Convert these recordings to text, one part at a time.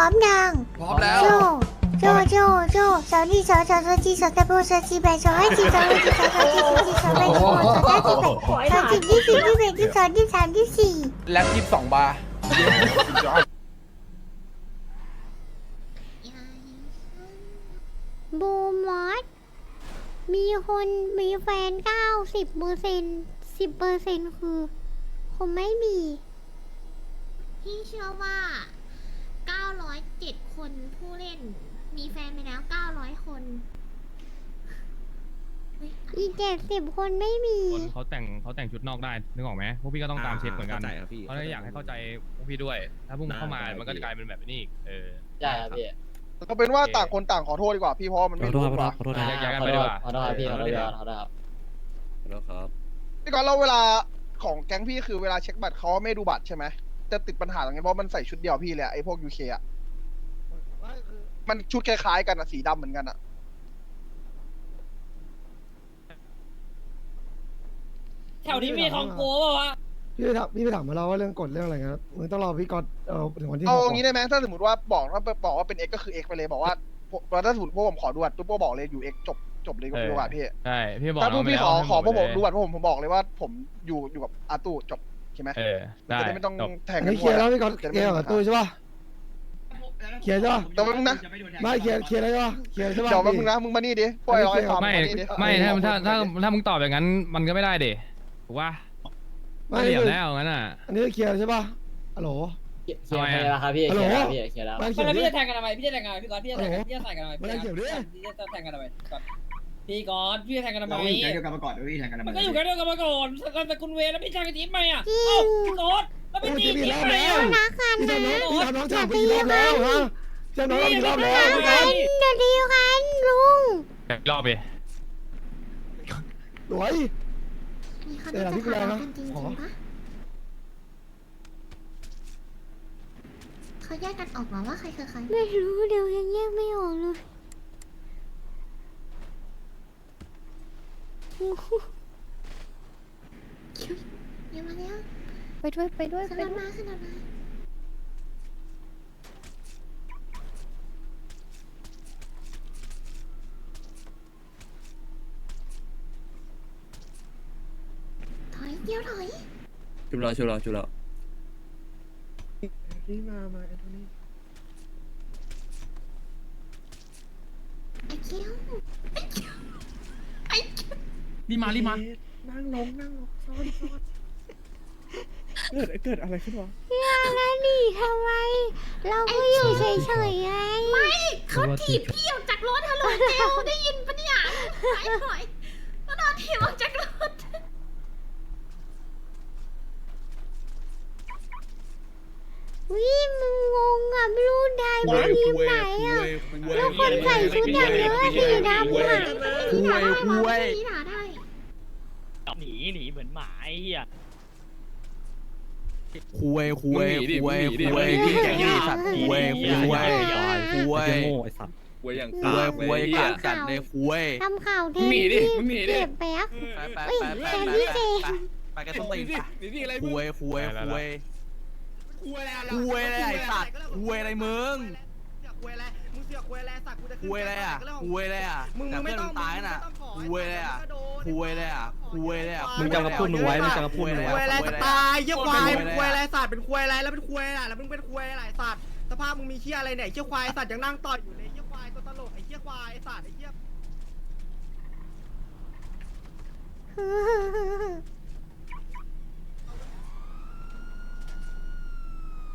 ร้อมยังพร้อมแล้ว โจโจโจโจสาวนี่สาวสาวสาวจีสาวตะโบสาวจีแบสาวให้จีสาวให้จีสาวสาวจีสาวจีสาวแบสาวสาวจีแบสาวจีที่สี่ที่แบที่สองที่สามที่สี่แล็บยี่สิบสองบาร์บูมอสมีคนมีแฟนเก้าสิบเปอร์เซ็นสิบเปอร์เซ็นคือคงไม่มี พี่เชื่อว่า 907 คนผู้เล่น มีแฟนไปแล้ว 900 คนเฮ้ยอีกเจ็ดสิบคนไม่มี คนเขาแต่งเขาแต่งชุดนอกได้นึกออกไหมพวกพี่ก็ต้องตามเช็คเหมือนกัน เข้าใจครับพี่ เพราะฉะนั้นอยากให้เข้าใจพวกพี่ด้วย ถ้าพวกมึงเข้ามาได้ มันก็พี่จะกลายเป็นแบบนี้อีกเออ ใช่ครับพี่ก็เป็นว่าต่างคนต่างขอโทษดีกว่าพี่เพราะว่ามันขไม่อโทษรู้ครับกขอโทษว่าขอโทษแยกนะย้ายกันไปดีกว่า ขอโทษครับพี่ขอโทษครับขอโทษครับขอโทษครับ พี่ก่อนเราเวลาของแก๊งพี่คือเวลาเช็คบัตรเขาไม่ดูบัตรใช่ไหมจะติดปัญหาตรงนี้เพราะมันใส่ชุดเดียวพี่เลยอะไอ้พวกยูเคอะ มันชุดคล้ายๆกันอะสีดำเหมือนกันอะแถวนี้มีของโกเปล่าวะพี่ไปถามพี่ไปถามมาเราว่าเรื่องกฎเรื่องอะไรครับมึงต้องรอพี่ก๊อตเออถึงวันที่เอาหกอย่างนี้ได้ไหมถ้าสมมติว่าบอกถ้าบอกว่าเป็น X ก็คือ X ไปเลยบอกว่าพวกถ้าสมมติพวกผมขอดูบัตรปุ๊บพวกบอกเลยอยู่ X จบจบเลยก็ดูบัตรพี่ใช่พี่บอกถ้าพวกพี่ขอน้งขอพวกผมไปดูเลยบัตรพวกผมผมบอกเลยว่าผมอยู่อยู่กับอาตู้จบใช่ไหมเออได้จะได้ไม่ต้องจบแทงอันกันนี้หเคมลียดร์แล้วอะพี่ก๊อตเคลียร์กับตู้ใช่ป่ะ เคลียร์ใช่ป่ะแต่ว่ามึงนะ ไม่เคลียร์เคลียร์แล้วใช่ป่ะเคลียร์ใช่ป่ะเดี๋ยวแป๊บพี่นึงนะมึงมานี่ดิปล่อยร้อยฟาร์มไม่มานี่ดิไม่ถ้าถ้าถ้าถ้ามึงตอบอย่างนั้นมันก็ไม่ได้เด็ถูกป่ะไม่ไม่เหลี่ยมคือแล้วงั้นอะ อันนี้เคลียร์ใช่ป่ะฮัลโหลเคลียร์เคลียร์แล้วครับพี่ฮัลเคโหลลียร์แล้วพี่เคลียร์แล้วไม่ไม่เขียนแล้วดิ พี่จะแทงกันทำไมพี่จะแทงกันทำไมพี่ก๊อตพี่จะแทงกันโอ้โหพี่จะใส่กันทำไมไม่ได้เกี่ยวดิพี่จะแทงกันทำไมก๊อตพี่ก๊อตพี่จะแทงกันทำไมเราอยู่แก๊งเดียวกันมาก่อนด้วยแทงกันทำไมมันก็อยู่กันเดียวกันมาก่อนกันแต่คุณเวรแล้วพี่แทงกันจีบไหมอะเอ้าพี่ก๊อต แล้วพี่จีบจีบไหมอะรักกันพี่นะทำน้องพี่ทำน้องฉากไปกี่รอบแล้วฮะพี่ทำน้องกี่รอบแล้วพี่ก๊อตเดี๋ยวดีกันลุงรอบไปสวย มีเขาเดี๋ยวจะทะเลาะกันจริงๆปะเขาแยกกันออกมาว่าใครคือใครไม่รู้เดี๋ยวยังแยกไม่ออกเลยเดี๋ยวมาแล้ว ไปด้วยไปด้วยขึ้นไปรถด้วยมาขึ้นรถมาถอยเดี๋ยวถอยชุบแล้วชุบแล้วชุบแล้วนี่มา มาไอ้ตัวนี้ไอ้เกี้ยวรีบมารีบมา นั่งลงนั่งลงซ้อนซ้อน เกิดเกิดอะไรขึ้นวะอย่านะดิทำไม เราก็อยู่เฉยๆไงไม่เขาถีบพี่ออกจากรถฮัลโหลเจลได้ยินปะเนี่ยถอยถอยเขาโดนถีบออกจากรถวิมึงงงอะไม่รู้ได้ว่าทีมไหนอะแล้วคนใส่ชุดอย่างเงี้ยสีดำอะคุยคุยด่าได้หนีหนีเหมือนหมาไอ้เหี้ย คุยคุยคุยคุยกินแกงนี่สัตว์คุยคุยคุยคุยไอ้สัตว์เว้ยอย่างคุยคุยกัดกัดเลยคุยทำข่าวเทนที่เก็บแป๊กไปไปเอ้ยไปแทนไปที่เจมไปกันต้นตีนไปคุยคุยคุยคุยอะไรคุยอะไรไอ้สัตว์คุยอะไรมึงคุยอะไร มึงเสือกคุยอะไรสัตว์กูจะคุยอะไรอะคุยอะไรอะมึงแต่ไม่เพื่อนต้มึองงตายน่ะคุยอะไรอะคุยอะไรอะคุยอะไรอะมึงจำคำพูดมึงไว้มึงจำคำพูดมึงคุยไว้อะไรจะตายเยี่ยควายมึงคุยอะไรสัตว์เป็นคุยอะไรแล้วเป็นคุยอะไรแล้วมึงเป็นคุยอะไรสัตว์สภาพมึงมีเชี่ยอะไรเนี่ยเชี่ยควายสัตว์ยังนั่งต่อยอยู่เลยเชี่ยควายตัวตลกไอ้เชี่ยควายสัตว์ไอ้เชี่ย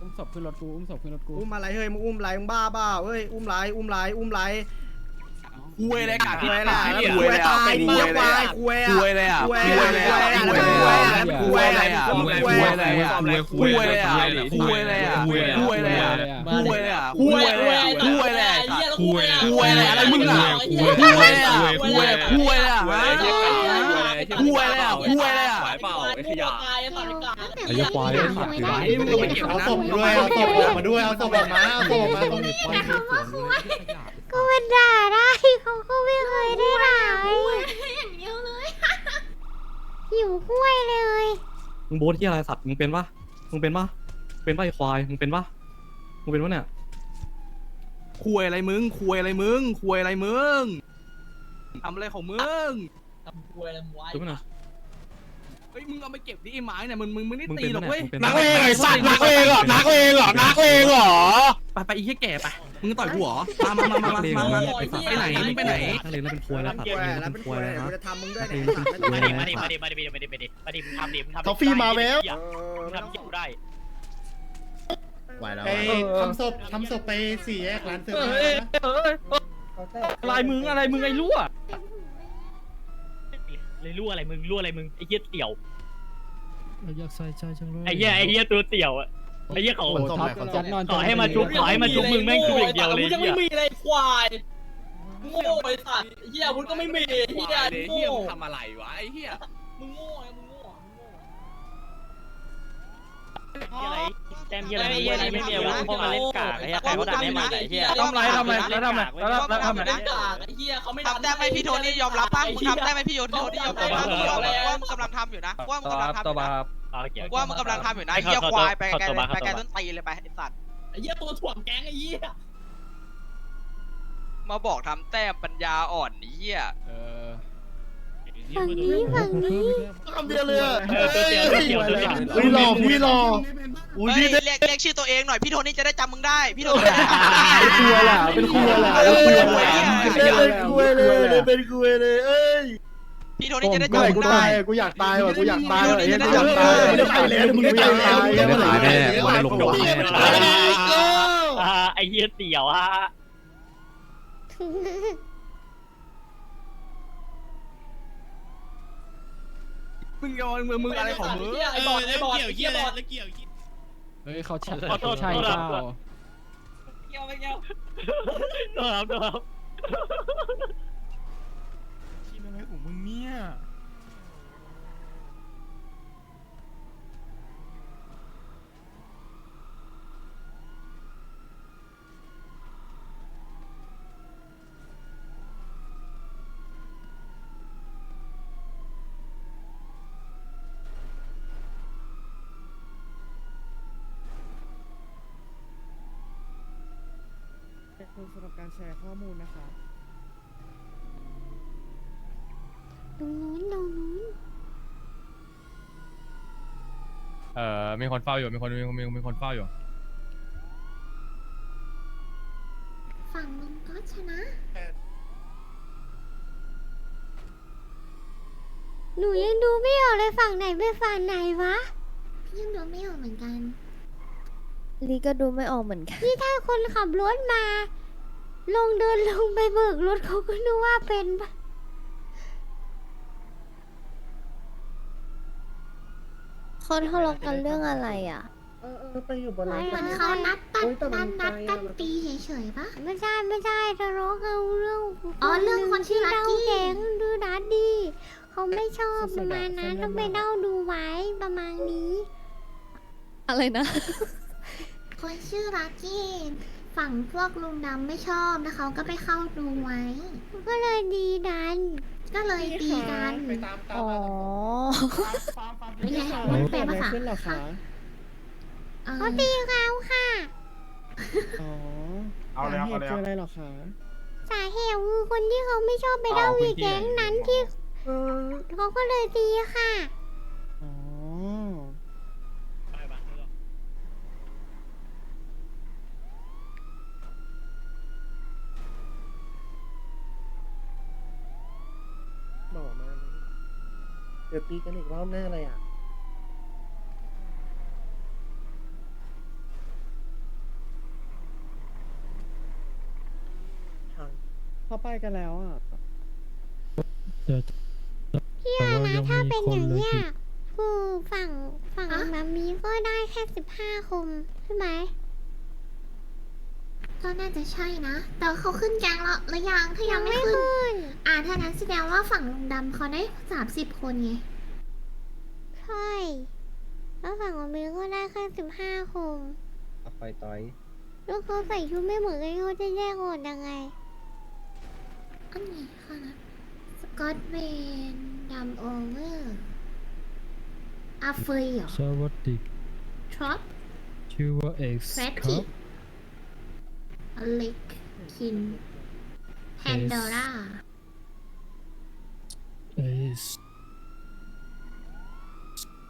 อุ้มศพขึ้นรถกู อุ้มศพขึ้นรถกูอุ้มอะไรเฮ้ยมึงอุ้มอะไรมึงบ้าเปล่าเฮ้ยอุ้มไรอุ้มไรอุ้มไรคุยอะไรกัดคุยอะไรแล้วคุคุยยอะไรตายดิคุยเชี่ยอะไรควายอะคุยคุยอะอะไรอะคุยคุยอะไรอะไรอะคุยอะไรคุยอะไรแล้วคุยอะไรคุยอะไรอะคุยอะไรอะคุยอะไรอะคุยอะไรอะคุยอะไรอะคุยอะไรอะคุยอะไรอะคุยอะไรอะไรมึงอะคุยอะไรอะคุยคุยอะไรอะคุยอะไรอะคุยอะไรอะหมาย เปล่าไอ้ขยะไอ้ไอ้ยควายไอ้สัตว์อยู่ไหนมึงไม่เกี่ยวนะเอาศพด้วยเอาศพออกมาด้วยเอาศพออกมาเอาศพออกมาตรงนี้ควายสวนเลยก็มันด่าได้เขาก็ไม่เคยได้ด่าอย่างเดียวเลยหิวกล้วยเลย มึงโบ๊ทที่อะไรสัตว์มึงเป็นปะมึงเป็นปะเป็นปะไอ้ควายมึงเป็นปะมึงเป็นปะเนี่ยคุยอะไรมึงคุยอะไรมึงคุยอะไรมึงทำอะไรของมึง ทำควยอะไรมึงไว้จุ๊บหน่อย เฮ้ยมึงเอาไปเก็บดิไอ้ไม้เนี่ยมึงมึงมึงไม่ได้ตีหรอกเว้ยนักเลงไอ้สัตว์นักเลงเหรอนักเลงเหรอนักเลงเหรอไปไปอีแค่แก่ไปมึงต่อยกูเหรอมามามามามามาไปไหนมึงไปไหนนักเลงแล้วเป็นควยแล้วครับแล้วเป็นควยแล้วจะทำมึงด้วยเนี่ยมาดิมาดิมาดิมาดิมาดิมาดิมาดิมึงทำดิมึงทำท็อฟฟี่มาแล้วมึงทำยิ่งได้ไปทำศพทำศพไปสี่แยกร้านเสื้อผ้าลายมึงอะไรมึงไอ้รั่ว เลยรั่วอะไรมึงรั่วอะไรมึงไอ้เหี้ยเตี่ยวอยากใส่ใจจังเลยไอ้เหี้ยไอ้เหี้ยตัวเตี่ยวอะไอ้เหี้ยเขาขนส่งหน่อยขนส่งขอให้มาจุ๊บขอให้มาจุ๊บมึงแม่งจุ๊บอย่างเดียวเลยยังไม่มีอะไรควายโง่ไอ้สัตว์เฮียวุ้นก็ไม่มีเฮียเฮีโง่ยมึงทำอะไรวะไอ้เฮียมึงโง่ไงมึงโง่มึงโง่ อะไรแต้มเหี้ยอะไรไม่เหี้ยไม่มีอาวุธพวกมาเล่นกากไอ้เหี้ยใครเขาดันให้มาไอ้เหี้ยทำไรทำไรแล้วทำไมแล้วแล้วทำไมเล่นกากไอ้เฮียเขาไม่ทำได้ไหมพี่โทนี่ยอมรับป่ะมึงทำได้ไหมพี่โยนโทนี่ยอมรับป่ะว่ามึงกำลังทำอยู่นะว่ามึงกำลังทำอยู่นะว่ามึงกำลังทำอยู่นะไอ้เหี้ยควายไปไกลไปไกลต้นตีเลยไปไอ้สัตว์ไอ้เฮียตัวถ่วงแก๊งไอ้เฮียมาบอกทำแต้มปัญญาอ่อนนี่เหี้ย ฝั่งนี้ฝั่งนี้คำเดียวเลยอะเออตัวเดียวตัวเดียวตัวเดียวพี่รอพี่รออุ้ยเฮ้ยพี่เรียกเรียกชื่อตัวเองหน่อยพี่โทนี่จะได้จำมึงได้พี่โทนี่เป็นครัวล่ะเป็นครัวล่ะเป็นครัวล่ะเป็นครัวเลยเป็นครัวเลยเอ้ยพี่โทนี่จะได้เมื่อไหร่จำมึกูงได้ตายกูอยากตายว่ะกูอยากตายว่ะเอ้ยกูอยากตายมึงได้ตายแล้วมึงได้ตายแล้วไม่ได้ตายแน่วันนี้ลงดอกแน่อ่าไอ้เหี้ยเตี่ยวฮะ มึงยอนมึงมึงอะไรของมึงไอ้บอลไอ้บอลไอ้เฮียบอลเฮ้ยเขาใช่ขอโทษใช่ขอโทษเปล่าเกี่ยวไม่เกี่ยวโดนครับโดนครับคิดอะไรของมึงเนี่ย คุณสำหรับการแชร์ข้อมูลนะคะตรงนู้นตรงนู้นเอ่อมีคนเฝ้าอยู่มีคนมีมีมีคนเฝ้าอยู่ ฝั่งลุงก็ชนะ หนูยังดูไม่ออกเลยฝั่งไหนเป็นฝั่งไหนวะ พี่ยังดูไม่ออกเหมือนกันลีก็ดูไม่ออกเหมือนกัน ที่ถ้าคนขับรถมา ลงเดินลงไปเบิกรถเขาก็นึกว่าเป็นปะเขาทะเลาะกันเรื่องอะไรอะ เออเออไปอยู่บนไม่เหมือนเขานัดตัดนัดนัดกันตีเฉยๆปะไม่ใช่ไม่ใช่ทะเลาะกันเรื่องอ๋อเรื่องคนชื่อเด้า Lucky แกงดูดัดดีเขาไม่ชอบประมาณนั้นต้องไปเด้าดูไว้ประมาณนี้ อะไรนะ คนชื่อลักกี้ ฝั่งพวกลุงดำไม่ชอบแล้วเขาก็ไปเข้าดูไว้ ก็เลยดีดัน ก็เลยตีกันไปตามตามอ๋อไม่ใช่มันแปลภาษาขึ้นเหรอคะเออเขาตีเขาค่ะ อ๋อเอาแล้วสเอาเหตุแล้วคืออะไรเหรอคะสาเหตุคือคนที่เขาไม่ชอบไปเด้าวีแก๊งนั้นที่เออเขาก็เลยตีค่ะ อ๋อ บอกมาเดี๋ยวตีกันอีกรอบแน่เลยอะ เข้าไปกันแล้วอะพี่อานะถ้าเป็นอย่างเนี้ยคือฝั่งฝั่งแบบนี้ก็ได้แค่สิบห้าคมใช่ไหม ก็น่าจะใช่นะ แต่เขาขึ้นแกงแล้วหรือยังถ้ายังไม่ขึ้น ขึ้น อ่าถ้านั้นแสดงว่าฝั่งลุงดำเขาได้สามสิบคนไง ใช่ แล้วฝั่งของเบลก็ได้แค่สิบห้าคมไปต่อย แล้วเขาใส่ชุดไม่เหมือนกันเขาจะแยกออกยังไง อันนี้ค่ะนะสกอตเวนดำโอเวอร์อาเฟยเหรอสวัสดี ทรอปชื่อว่าเอ็กซ์แฟตติ อเล็กคินแพนโดร่าเอส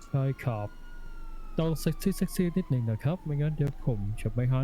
ใช่ครับ ต้องเซ็กซี่เซ็กซี่นิดหนึ่งนะครับ ไม่งั้นเดี๋ยวผมจะไม่ให้